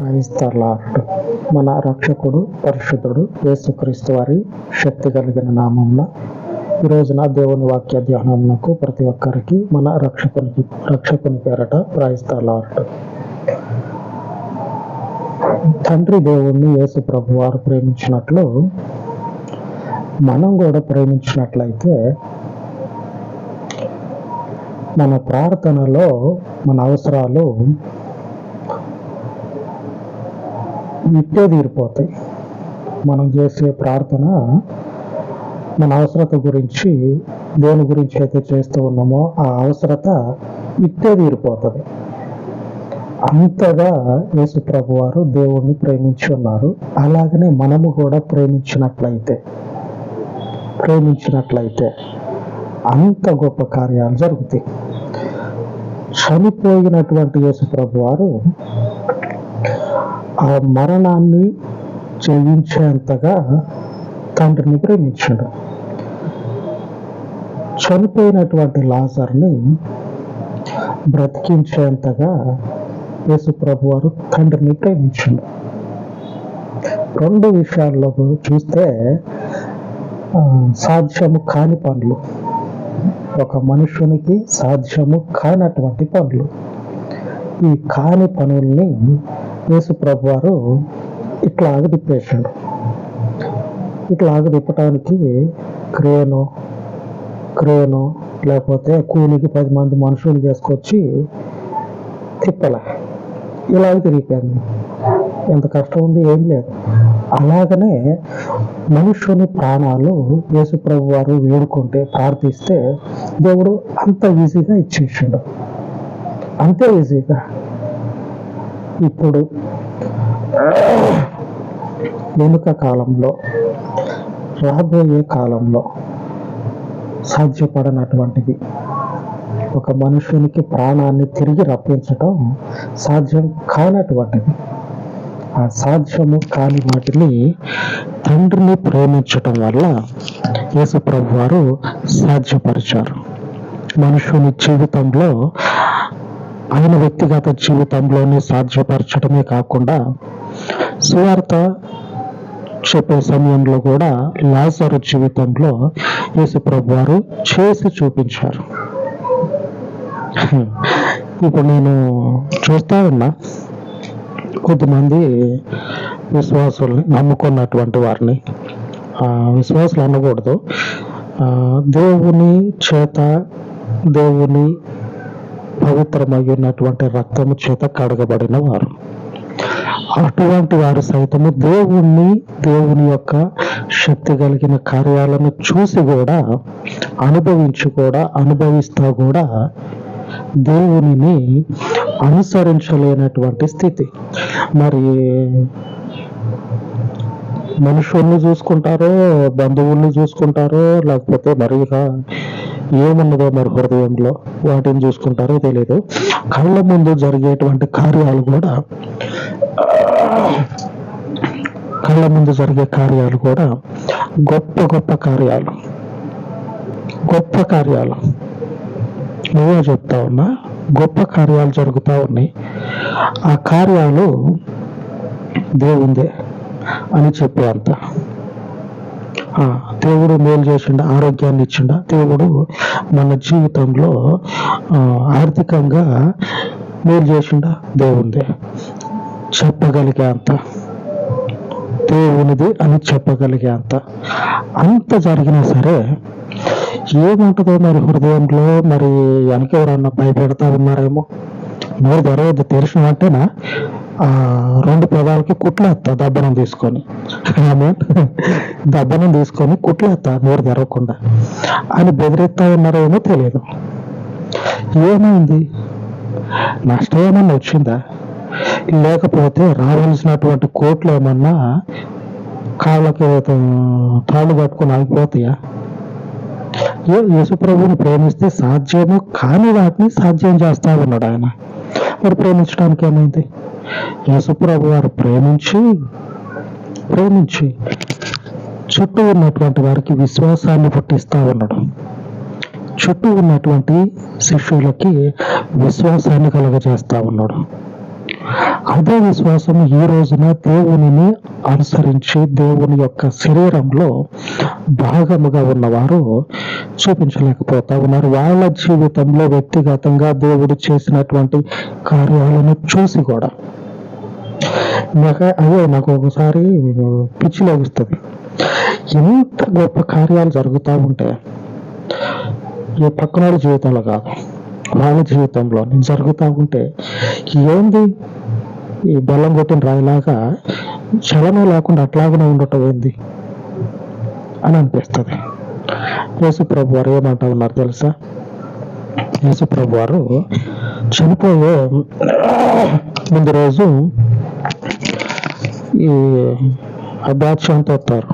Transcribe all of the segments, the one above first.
క్రైస్తలార్డ్ మన రక్షకుడు పరిశుద్ధుడు యేసుక్రీస్తు వారి శక్తి కలిగిన నామంలో ఈ రోజున దేవుని వాక్య ధ్యానంకు ప్రతి ఒక్కరికి మన రక్షకునికి రక్షకుని పేరట క్రైస్తలార్డ్ తండ్రి దేవుణ్ణి యేసు ప్రభు వారు ప్రేమించినట్లు మనం కూడా ప్రేమించినట్లయితే మన ప్రార్థనలో మన అవసరాలు ఇట్టే తీరిపోతాయి. మనం చేసే ప్రార్థన మన అవసరత గురించి దేని గురించి అయితే చేస్తూ ఉన్నామో ఆ అవసరత ఇట్టే తీరిపోతుంది. అంతగా యేసుప్రభు వారు దేవుణ్ణి ప్రేమించి ఉన్నారు. అలాగనే మనము కూడా ప్రేమించినట్లయితే ప్రేమించినట్లయితే అంత గొప్ప కార్యాలు జరుగుతాయి. చనిపోయినటువంటి యేసుప్రభు వారు ఆ మరణాన్ని జయించేంతగా తండ్రిని ప్రేమించాడు. చనిపోయినటువంటి లాజర్ని బ్రతికించేంతగా యేసు ప్రభు వారు తండ్రిని ప్రేమించాడు. రెండు విషయాల్లో చూస్తే సాధ్యము కాని పనులు. ఒక మనుషునికి సాధ్యము కానటువంటి పనులు. ఈ కాని పనుల్ని యేసు ప్రభు వారు ఇట్లా ఆగదిప్పేశాడు. ఇట్లా ఆగదిప్పటానికి క్రేను క్రేను లేకపోతే కూలికి పది మంది మనుషులు తీసుకొచ్చి తిప్పలే. ఇలాగ తిరిగిపోయింది. ఎంత కష్టం ఉంది? ఏం లేదు. అలాగనే మనుషుని ప్రాణాలు యేసుప్రభు వారు వేడుకుంటే ప్రార్థిస్తే దేవుడు అంత ఈజీగా ఇచ్చేసాడు. అంతే ఈజీగా. ఇప్పుడు వెనుక కాలంలో రాబోయే కాలంలో సాధ్యపడనటువంటిది. ఒక మనుషునికి ప్రాణాన్ని తిరిగి రప్పించటం సాధ్యం కానటువంటిది. ఆ సాధ్యము కాని వాటిని తండ్రిని ప్రేమించటం వల్ల యేసు ప్రభు వారు సాధ్యపరిచారు. మనుషుని జీవితంలో ఆయన వ్యక్తిగత జీవితంలోనే సాధ్యపరచడమే కాకుండా సువార్త చెప్పే సమయంలో కూడా లాజరు జీవితంలో యేసుప్రభు వారు చేసి చూపించారు. ఇప్పుడు నేను చూస్తా ఉన్నా. కొద్దిమంది విశ్వాసుల్ని నమ్ముకున్నటువంటి వారిని ఆ, విశ్వాసులు అనకూడదు. ఆ, దేవుని చేత దేవుని పవిత్రమైనటువంటి రక్తము చేత కడగబడిన వారు. అటువంటి వారు సైతము దేవుణ్ణి దేవుని యొక్క శక్తి కలిగిన కార్యాలను చూసి కూడా అనుభవించి కూడా అనుభవిస్తూ కూడా దేవునిని అనుసరించలేనటువంటి స్థితి. మరి మనుషుల్ని చూసుకుంటారో బంధువుల్ని చూసుకుంటారో లేకపోతే మరి ఏమున్నదో మరి హృదయంలో వాటిని చూసుకుంటారో తెలియదు కళ్ళ ముందు జరిగేటువంటి కార్యాలు కూడా కళ్ళ ముందు జరిగే కార్యాలు కూడా గొప్ప గొప్ప కార్యాలు. గొప్ప కార్యాలు. నువ్వే చెప్తా ఉన్నా గొప్ప కార్యాలు జరుగుతూ ఉన్నాయి. ఆ కార్యాలు దేవుందే అని చెప్పే అంత. దేవుడు మేలు చేసిండ ఆరోగ్యాన్ని ఇచ్చిండ. దేవుడు మన జీవితంలో ఆర్థికంగా మేలు చేసిండ? దేవుందే చెప్పగలిగే అంత. దేవునిది అని చెప్పగలిగే అంత. అంత జరిగినా సరే ఏముంటుందో మరి హృదయంలో మరి వెనక ఎవరన్నా భయపెడతా ఉన్నారేమో? నోరు తెరవద్దు. తెరిచిన అంటేనా రెండు పదాలకి కుట్లేస్తా దబ్బనం తీసుకొని. ఆమె దబ్బనం తీసుకొని కుట్లేస్తా నోరు తెరవకుండా. అని బెదిరిస్తా ఏమో తెలియదు. ఏమైంది? నష్టం ఏమన్నా వచ్చిందా? లేకపోతే రావాల్సినటువంటి కోట్లు ఏమన్నా కాళ్ళకి తాళ్ళు పట్టుకొని ఆగిపోతాయా? యేసుప్రభుని ప్రేమిస్తే సాధ్యము కాని వాటిని సాధ్యం చేస్తా ఉన్నాడు ఆయన. మరి ప్రేమించడానికి ఏమైంది? యేసుప్రభు వారు ప్రేమించి ప్రేమించి చుట్టూ ఉన్నటువంటి వారికి విశ్వాసాన్ని పుట్టిస్తూ ఉన్నాడు. చుట్టూ ఉన్నటువంటి శిష్యులకి విశ్వాసాన్ని కలుగజేస్తా ఉన్నాడు. అదే విశ్వాసం ఈ రోజున దేవునిని అనుసరించి దేవుని యొక్క శరీరంలో భాగముగా ఉన్నవారు చూపించలేకపోతా ఉన్నారు. వాళ్ళ జీవితంలో వ్యక్తిగతంగా దేవుడు చేసినటువంటి కార్యాలను చూసి కూడా నాకు అదే నాకు ఒకసారి పిచ్చి లభిస్తుంది ఎంత గొప్ప కార్యాలు జరుగుతూ ఉంటే ఏ పక్కన వాళ్ళ జీవితంలో కాదు వాళ్ళ జీవితంలో జరుగుతూ ఉంటే ఏంది ఈ బెల్లం కొట్టిన రాయిలాగా చలనం లేకుండా అట్లాగనే ఉండటం ఏంది అని అనిపిస్తుంది. యేసు ప్రభు వారు ఏమంటా ఉన్నారు తెలుసా? యేసు ప్రభు వారు చనిపోయే ముందు రోజు ఈ అంతా వస్తారు.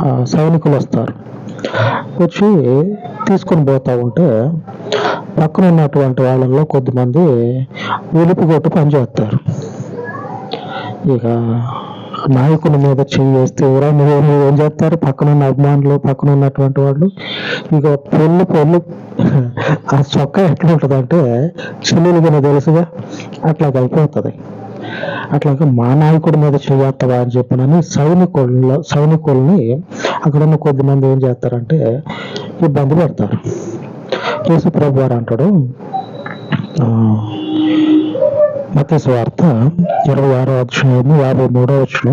ఆ సైనికులు వస్తారు. వచ్చి తీసుకొని పోతా ఉంటే పక్కన ఉన్నటువంటి వాళ్ళల్లో కొద్దిమంది ఉలుపు కొట్టు పని చేస్తారు ఇక నాయకుని మీద చెయ్యి వేస్తే ఎవరో నువ్వు నువ్వు ఏం చేస్తారు? పక్కన ఉన్న అభిమానులు పక్కన ఉన్నటువంటి వాళ్ళు ఇక పొల్లు పొల్లు ఆ చొక్కా ఎట్లా ఉంటుంది అంటే చెల్లెలు తెలుసుగా అట్లా అయిపోతుంది అట్లాగే మా నాయకుడి మీద చేయాలి అని చెప్పనని సైనికుల సైనికుల్ని అక్కడ ఉన్న కొద్ది మంది ఏం చేస్తారంటే ఇబ్బంది పెడతారు. యేసు ప్రభు వారు అంటాడు మతేసు వార్త ఇరవై ఆరో అధ్యాయము యాభై మూడో వచ్చిన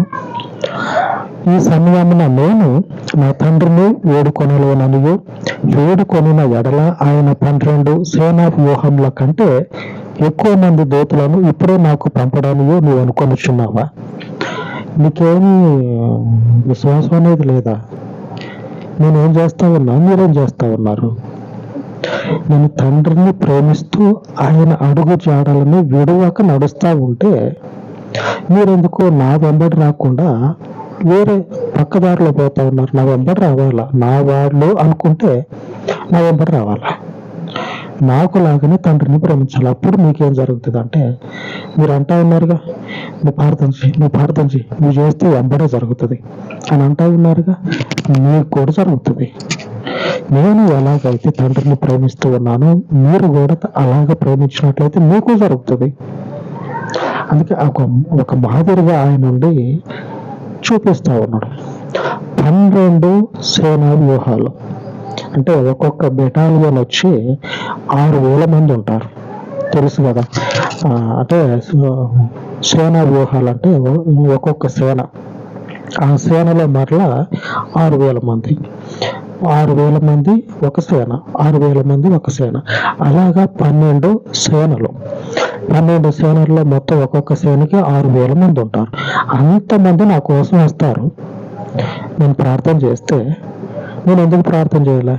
ఈ సమయమున నేను నా తండ్రిని వేడుకొనలేననియు వేడుకొనిన ఎడల ఆయన పన్నెండు సేనా వ్యూహంల కంటే ఎక్కువ మంది దోతులను ఇప్పుడే నాకు పంపడానియో నువ్వు అనుకొనిచున్నావా? నీకేమి విశ్వాసం అనేది లేదా? నేనేం చేస్తా ఉన్నా? మీరేం చేస్తా ఉన్నారు? నేను తండ్రిని ప్రేమిస్తూ ఆయన అడుగు జాడలను విడవక నడుస్తూ ఉంటే మీరెందుకు నా వెంబడి రాకుండా వేరే పక్కదారిలో పోతా ఉన్నారు. నా వెంబడి రావాలా? నా వాళ్ళు అనుకుంటే నా వెంబడి రావాలా? నాకు లాగానే తండ్రిని ప్రేమించాలి. అప్పుడు మీకేం జరుగుతుంది అంటే మీరు అంటా ఉన్నారుగా నువ్వు ప్రార్థన చేయి నువ్వు ప్రార్థన చేయి నువ్వు చేస్తే వెంబడే జరుగుతుంది. అని అంటా ఉన్నారుగా మీకు కూడా జరుగుతుంది. నేను ఎలాగైతే తండ్రిని ప్రేమిస్తూ ఉన్నానో మీరు కూడా అలాగ ప్రేమించినట్లయితే మీకు జరుగుతుంది. అందుకే ఒక ఒక మాదిరిగా ఆయన ఉండి చూపిస్తా ఉన్నాడు. పన్నెండు సేనా వ్యూహాలు అంటే ఒక్కొక్క బెటాలియన్ వచ్చి ఆరు వేల మంది ఉంటారు. తెలుసు కదా? అంటే సేనా వ్యూహాలు అంటే ఒక్కొక్క సేన. ఆ సేనలో మరలా ఆరు వేల మంది. ఆరు వేల మంది ఒక సేన ఆరు వేల మంది ఒక సేన. అలాగా పన్నెండు సేనలు. పన్నెండు సేనల్లో మొత్తం ఒక్కొక్క సేనకి ఆరు వేల మంది ఉంటారు. అంతమంది నా కోసం వస్తారు. నేను ప్రార్థన చేస్తే నేను ఎందుకు ప్రార్థన చేయలే?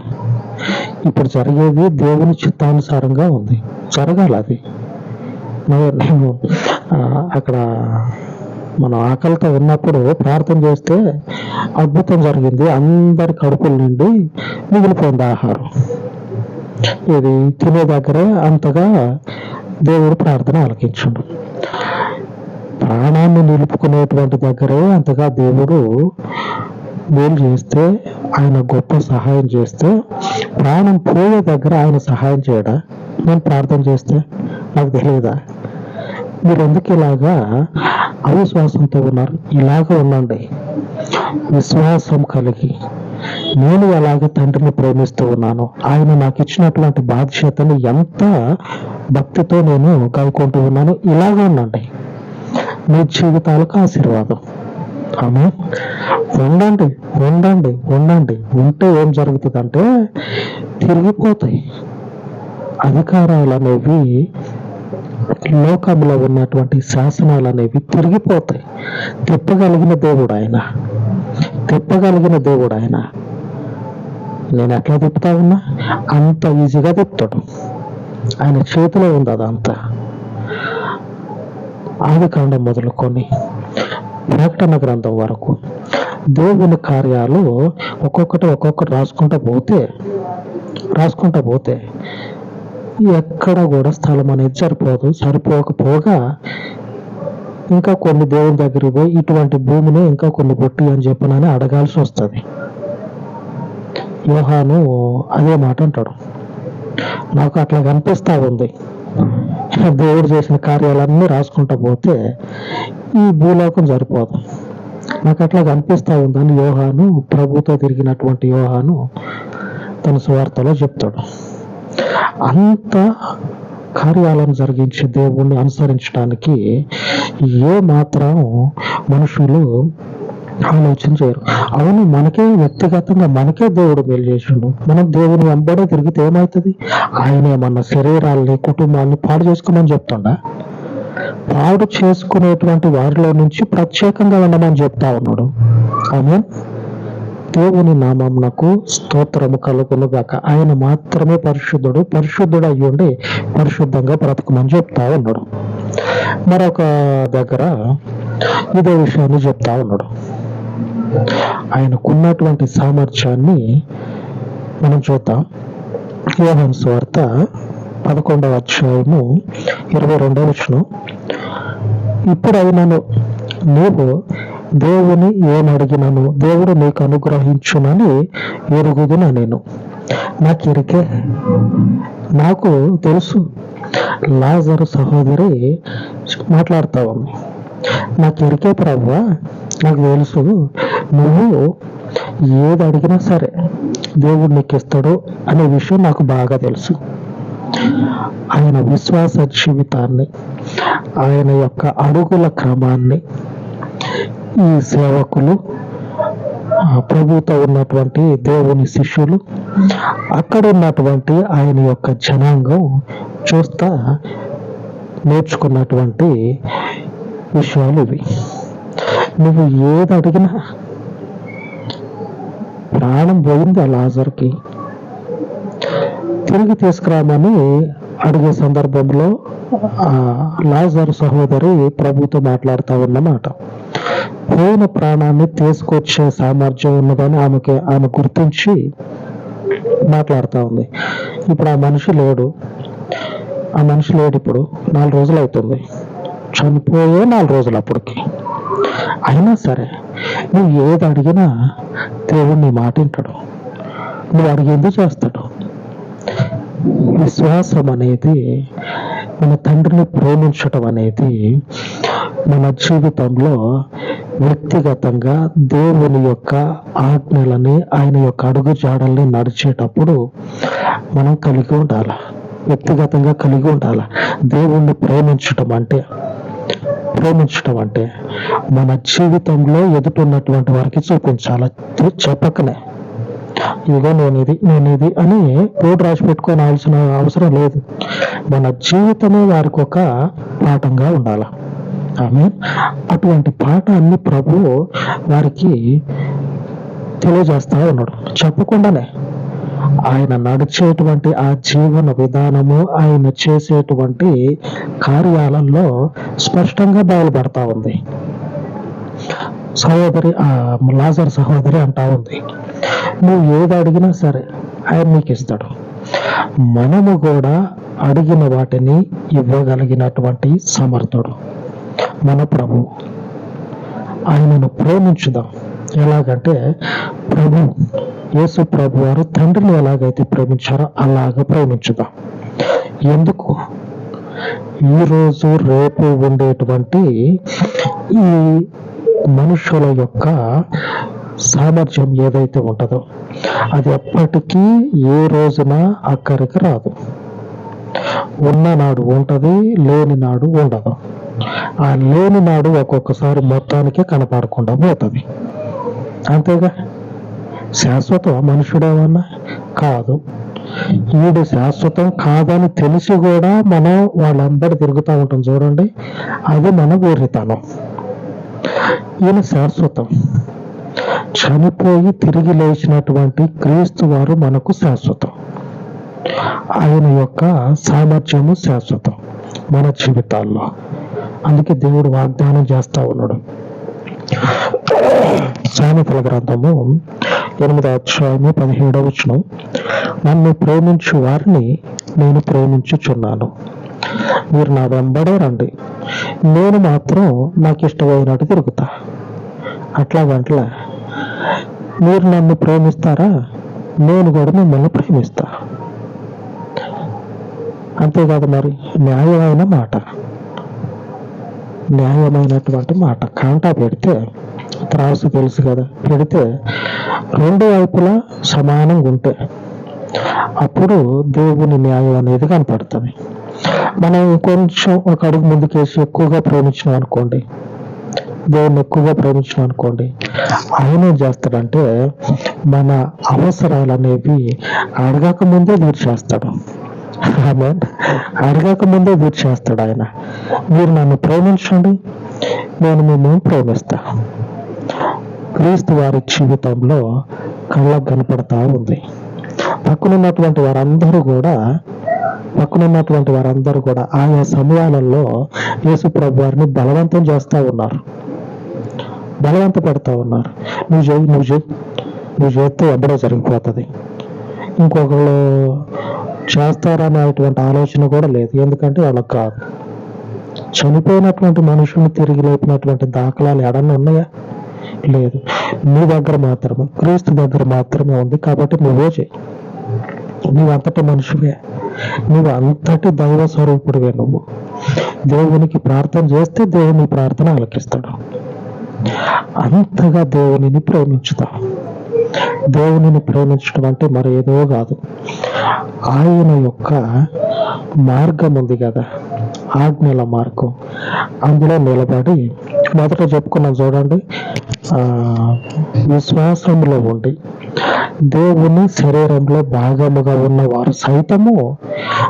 ఇప్పుడు జరిగేది దేవుని చిత్తానుసారంగా ఉంది. జరగాలి అది. అక్కడ మనం ఆకలితో ఉన్నప్పుడు ప్రార్థన చేస్తే అద్భుతం జరిగింది. అందరి కడుపుల నుండి మిగిలిపోయింది ఆహారం. ఇది తినే దగ్గరే అంతగా దేవుడు ప్రార్థన ఆలకించండు. ప్రాణాన్ని నిలుపుకునేటువంటి దగ్గరే అంతగా దేవుడు మేలు చేస్తే ఆయన గొప్ప సహాయం చేస్తే ప్రాణం పోయే దగ్గర ఆయన సహాయం చేయడా? నేను ప్రార్థన చేస్తే నాకు తెలియదా? మీరు ఎందుకు ఇలాగా అవిశ్వాసంతో ఉన్నారు? ఇలాగ ఉండండి. విశ్వాసం కలిగి నేను ఎలాగ తండ్రిని ప్రేమిస్తూ ఉన్నాను ఆయన నాకు ఇచ్చినటువంటి బాధ్యతను ఎంత భక్తితో నేను కనుక్కుంటూ ఉన్నాను ఇలాగ ఉండండి. మీ జీవితాలకు ఆశీర్వాదం. ఆమె ఉండండి ఉండండి ఉండండి. ఉంటే ఏం జరుగుతుందంటే తిరిగిపోతాయి. అధికారాలు అనేవి లోకంలో ఉన్నటువంటి శాసనాలు అనేవి తిరిగిపోతాయి. తిప్పగలిగిన దేవుడు ఆయన. తిప్పగలిగిన దేవుడు ఆయన. నేను ఎట్లా తిప్పుతా ఉన్నా? అంత ఈజీగా తిప్పుతాడు. ఆయన చేతిలో ఉంది అదంతా. ఆది కాండం మొదలుకొని ప్రకటన గ్రంథం వరకు దేవుని కార్యాలు ఒక్కొక్కటి ఒక్కొక్కటి రాసుకుంటా పోతే రాసుకుంటా పోతే ఎక్కడ కూడా స్థలం అనేది సరిపోదు సరిపోకపోగా ఇంకా కొన్ని దేవుని దగ్గరికి పోయి ఇటువంటి భూమిని ఇంకా కొన్ని బొట్టి అని చెప్పనని అడగాల్సి వస్తుంది. యోహాను అదే మాట అంటాడు. నాకు అట్లా కనిపిస్తా ఉంది. దేవుడు చేసిన కార్యాలన్నీ రాసుకుంటా పోతే ఈ భూలోకం సరిపోదు. నాకు అట్లా కనిపిస్తూ ఉందని యోహాను ప్రభుతో తిరిగినటువంటి యోహాను తన సువార్తలో చెప్తాడు. అంత కార్యాలను జరిగించి దేవుణ్ణి అనుసరించడానికి ఏ మాత్రం మనుషులు ఆలోచన చేయరు. అవును మనకే వ్యక్తిగతంగా మనకే దేవుడు మేలు చేసిండు. మనం దేవుని వెంబడే తిరిగితే ఏమవుతుంది? ఆయన ఏమన్నా శరీరాల్ని కుటుంబాన్ని పాడు చేసుకోమని చెప్తుండ? పాడు చేసుకునేటువంటి వారిలో నుంచి ప్రత్యేకంగా ఉండమని చెప్తా ఉన్నాడు. ఆమె దేవుని నామమునకు స్తోత్రము కలుగునుగాక ఆయన మాత్రమే పరిశుద్ధుడు పరిశుద్ధుడు అయ్యుండి పరిశుద్ధంగా బ్రతకమని చెప్తా ఉన్నాడు. మరొక దగ్గర ఇదే విషయాన్ని చెప్తా ఉన్నాడు. ఆయనకున్నటువంటి సామర్థ్యాన్ని మనం చూద్దాం. యోహన్ స్వార్త పదకొండవ అధ్యాయము ఇరవై రెండవ వచనం. ఇప్పుడు అయినను నీవు దేవుని ఏమడిగినను? దేవుడు నీకు అనుగ్రహించునని ఎరుగుదున నేను? నాకు ఎరికే? నాకు తెలుసు. లాజరు సహోదరి మాట్లాడతావు. నాకు ఎరికే ప్రవ్వ? నాకు తెలుసు. నువ్వు ఏది అడిగినా సరే దేవుడు నీకు ఇస్తాడు అనే విషయం నాకు బాగా తెలుసు. ఆయన విశ్వాస జీవితాన్ని ఆయన యొక్క అడుగుల క్రమాన్ని ఈ సేవకులు ప్రభుతో ఉన్నటువంటి దేవుని శిష్యులు అక్కడ ఉన్నటువంటి ఆయన యొక్క జనాంగం చూస్తా నేర్చుకున్నటువంటి విషయాలు ఇవి. నువ్వు ఏది అడిగినా ప్రాణం పోయింది ఆ లాజర్కి? తిరిగి తీసుకురామని అడిగే సందర్భంలో లాజర్ సహోదరి ప్రభుతో మాట్లాడుతూ ఉన్నమాట. పోయిన ప్రాణాన్ని తీసుకొచ్చే సామర్థ్యం ఉన్నదని ఆమెకి ఆమె గుర్తించి మాట్లాడుతూ ఉంది. ఇప్పుడు ఆ మనిషి లేడు. ఆ మనిషి లేడు ఇప్పుడు. నాలుగు రోజులు అవుతుంది. చనిపోయే నాలుగు రోజులు అప్పటికి. అయినా సరే నువ్వు ఏది అడిగినా దేవుడు నీ మాట వింటాడు. నువ్వు అడిగింది చేస్తాడు? విశ్వాసం అనేది మన తండ్రిని ప్రేమించటం అనేది మన జీవితంలో వ్యక్తిగతంగా దేవుని యొక్క ఆజ్ఞలని ఆయన యొక్క అడుగు జాడల్ని నడిచేటప్పుడు మనం కలిగి ఉండాలి. వ్యక్తిగతంగా కలిగి ఉండాలి. దేవుణ్ణి ప్రేమించటం అంటే ప్రేమించటం అంటే మన జీవితంలో ఎదుటిన్నటువంటి వారికి చూపించాలి. చెప్పకనే. ఇదిగో నేను ఇది నేను ఇది అని బోర్డు రాసి పెట్టుకోవాల్సిన అవసరం లేదు. మన జీవితమే వారికి ఒక పాఠంగా ఉండాలి. ఆమె అటువంటి పాఠాన్ని ప్రభు వారికి తెలియజేస్తా ఉన్నాడు. చెప్పకుండానే ఆయన నడిచేటువంటి ఆ జీవన విధానము ఆయన చేసేటువంటి కార్యాలలో స్పష్టంగా బయలుపడతా ఉంది. సహోదరి ఆ లాజర్ సహోదరి అంటా ఉంది. నువ్వు ఏది అడిగినా సరే ఆయన నీకు ఇస్తాడు. మనము కూడా అడిగిన వాటిని ఇవ్వగలిగినటువంటి సమర్థుడు మన ప్రభు. ఆయనను ప్రేమించుదాం. ఎలాగంటే ప్రభు యేసు ప్రభు వారు తండ్రిని ఎలాగైతే ప్రేమించారో అలాగ ప్రేమించుదాం. ఎందుకు? ఈరోజు రేపు ఉండేటువంటి ఈ మనుషుల యొక్క సామర్థ్యం ఏదైతే ఉంటుందో అది ఎప్పటికీ ఏ రోజున అక్కడికి రాదు. ఉన్న నాడు ఉంటుంది లేని నాడు ఉండదు. ఆ లేని నాడు ఒక్కొక్కసారి మొత్తానికే కనపడకుండా పోతుంది. అంతేగా? శాశ్వతం మనుషుడేమన్నా? కాదు. ఈడు శాశ్వతం కాదని తెలిసి కూడా మనం వాళ్ళందరూ తిరుగుతూ ఉంటాం చూడండి. అది మన ఊరితనం ఈయన శాశ్వతం. చనిపోయి తిరిగి లేచినటువంటి క్రీస్తు వారు మనకు శాశ్వతం. ఆయన యొక్క సామర్థ్యము శాశ్వతం మన జీవితాల్లో. అందుకే దేవుడు వాగ్దానం చేస్తా ఉన్నాడు. సామెతల గ్రంథము ఎనిమిదో అధ్యాయము పదిహేడవ వచ్చిన నన్ను ప్రేమించు వారిని నేను ప్రేమించుచున్నాను. మీరు నా వెంబడే రండి. నేను మాత్రం నాకు ఇష్టమైనట్టు తిరుగుతా. అట్లా గంటల మీరు నన్ను ప్రేమిస్తారా? నేను కూడా మిమ్మల్ని ప్రేమిస్తా. అంతేకాదు మరి న్యాయమైన మాట. న్యాయమైనటువంటి మాట. కాంటా పెడితే త్రాసు తెలుసు కదా. పెడితే రెండు వైపులా సమానంగా ఉంటే అప్పుడు దేవుని న్యాయం అనేది కనపడుతుంది. మనం కొంచెం ఒక అడుగు ముందుకేసి ఎక్కువగా ప్రేమించినాం అనుకోండి దేవుని ఎక్కువగా ప్రేమించినాం అనుకోండి ఆయన ఏం చేస్తాడంటే మన అవసరాలు అనేవి అడగక ముందే తీర్చేస్తాడు ఆమె అడగక ముందే తీర్చేస్తాడు ఆయన. మీరు నన్ను ప్రేమించండి నేను మిమ్మల్ని ప్రేమిస్తా. క్రీస్తు వారి జీవితంలో కళ్ళకు కనపడతా ఉంది. పక్కనున్నటువంటి వారందరూ కూడా పక్కనున్నటువంటి వారందరూ కూడా ఆయా సమయాలలో యేసు ప్రభు వారిని బలవంతం చేస్తూ ఉన్నారు. బలవంత పెడతా ఉన్నారు. నువ్వు చేయి నువ్వు చేయి. నువ్వు చేస్తే ఎప్పుడో జరిగిపోతుంది. ఇంకొకళ్ళు చేస్తారనేటువంటి ఆలోచన కూడా లేదు. ఎందుకంటే వాళ్ళకి కాదు. చనిపోయినటువంటి మనుషుల్ని తిరిగి లేపినటువంటి దాఖలాలు ఎడన్నా ఉన్నాయా? లేదు. నీ దగ్గర మాత్రమే క్రీస్తు దగ్గర మాత్రమే ఉంది కాబట్టి నువ్వే చేయి. నువ్వు మనుషువే. నువ్వు అంతటి దైవ స్వరూపుడివే నువ్వు దేవునికి ప్రార్థన చేస్తే దేవుని ప్రార్థన ఆలకిస్తాడు. అంతగా దేవునిని ప్రేమించుతాం. దేవునిని ప్రేమించడం అంటే మరి ఏదో కాదు. ఆయన యొక్క మార్గం ఉంది కదా. ఆజ్ఞల మార్గం. అందులో నిలబడి మొదట చెప్పుకున్నాం చూడండి. ఆ విశ్వాసంలో ఉండి దేవుని శరీరంలో భాగముగా ఉన్న వారు సైతము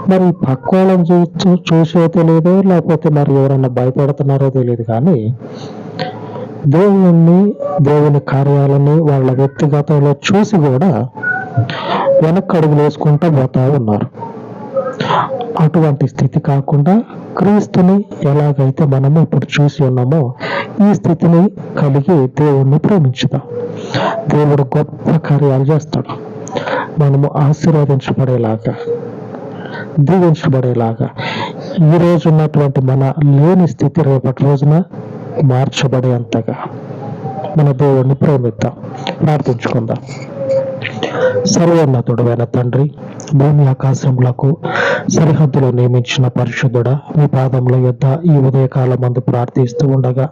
మరి పక్వాలను చూ చూసే తెలియదు లేకపోతే మరి ఎవరైనా భయపడుతున్నారో తెలియదు కానీ దేవుణ్ణి దేవుని కార్యాలని వాళ్ళ వ్యక్తిగతంలో చూసి కూడా వెనక్కి అడుగులు వేసుకుంటూ పోతా ఉన్నారు. అటువంటి స్థితి కాకుండా క్రీస్తుని ఎలాగైతే మనము ఇప్పుడు చూసి ఉన్నామో ఈ స్థితిని కలిగి దేవుణ్ణి ప్రేమించుదాం. దేవుడు గొప్ప కార్యాలు చేస్తాడు. మనము ఆశీర్వదించబడేలాగా దీవించబడేలాగా ఈ రోజు ఉన్నటువంటి మన లేని స్థితి రేపటి రోజున మార్చబడేంతగా మన దేవుణ్ణి ప్రేమిద్దాం. ప్రార్థించుకుందాం. సర్వోన్నతుడమైన తండ్రి భూమి ఆకాశములకు సరిహద్దులో నియమించిన పరిశుద్ధుడ మీ పాదముల యొద్ద ఈ ఉదయకాల మందు ప్రార్థిస్తూ ఉండగా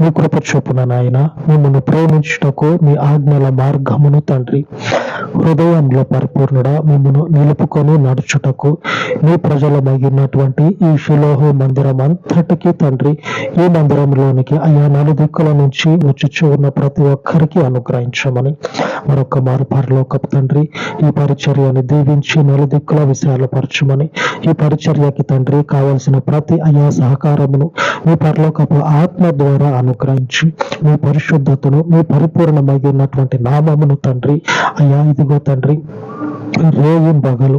మీ కృప చొప్పున నాయన మిమ్మల్ని ప్రేమించుటకు మీ ఆజ్ఞల మార్గమును తండ్రి హృదయంలో పరిపూర్ణుడ మిమ్మను నిలుపుకొని నడుచుటకు మీ ప్రజల మగినటువంటి ఈ శిలోహు మందిరం అంతటికి తండ్రి ఈ మందిరంలోనికి అయా నలుదిక్కుల నుంచి వచ్చుచూ ఉన్న ప్రతి ఒక్కరికి అనుగ్రహించమని మరొక మారు పరలోకపు తండ్రి ఈ పరిచర్యను దీవించి నలుదిక్కుల విషయాలు పరచమని ఈ పరిచర్యకి తండ్రి కావలసిన ప్రతి అయా సహకారమును మీ పరలోకపు ఆత్మ ద్వారా అనుగ్రహించి మీ పరిశుద్ధతను మీ పరిపూర్ణమైనటువంటి నామమును తండ్రి అయా ఇదిగో తండ్రి రేయం బగలు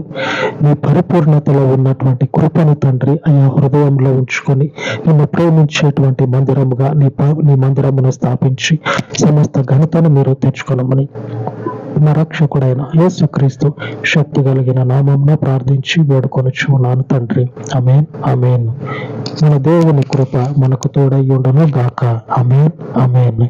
మీ పరిపూర్ణతలో ఉన్నటువంటి కృపను తండ్రి అయా హృదయంలో ఉంచుకొని నిన్ను ప్రేమించేటువంటి మందిరముగా నీ నీ మందిరమును స్థాపించి సమస్త ఘనతను మీరు తెచ్చుకొనమని. మా రక్షకుడైన యేసుక్రీస్తు శక్తి కలిగిన నామంలో ప్రార్థించి వేడుకొనుచు ఉన్నాను తండ్రి. అమేన్ అమేన్ మన దేవుని కృప మనకు తోడై ఉండను గాక. అమేన్ అమేన్